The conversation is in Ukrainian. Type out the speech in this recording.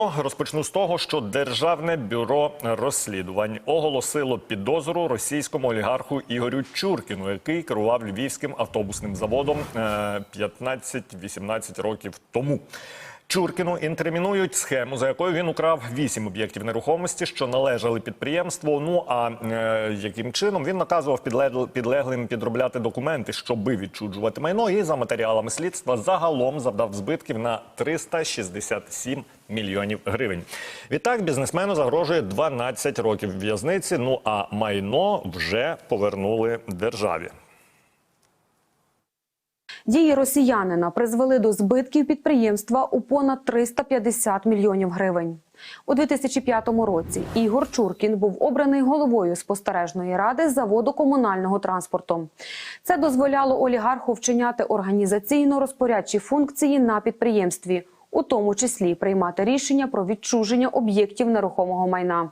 Розпочну з того, що Державне бюро розслідувань оголосило підозру російському олігарху Ігорю Чуркіну, який керував львівським автобусним заводом е, 15-18 років тому. Чуркіну інкримінують схему, за якою він украв вісім об'єктів нерухомості, що належали підприємству. Ну а е, яким чином він наказував підлегл- підлеглим підробляти документи, щоби відчуджувати майно, і за матеріалами слідства загалом завдав збитків на 367 мільйонів гривень. Відтак бізнесмену загрожує 12 років в'язниці. Ну а майно вже повернули державі. Дії росіянина призвели до збитків підприємства у понад 350 мільйонів гривень. У 2005 році Ігор Чуркін був обраний головою спостережної ради заводу комунального транспорту. Це дозволяло олігарху вчиняти організаційно-розпорядчі функції на підприємстві, у тому числі приймати рішення про відчуження об'єктів нерухомого майна.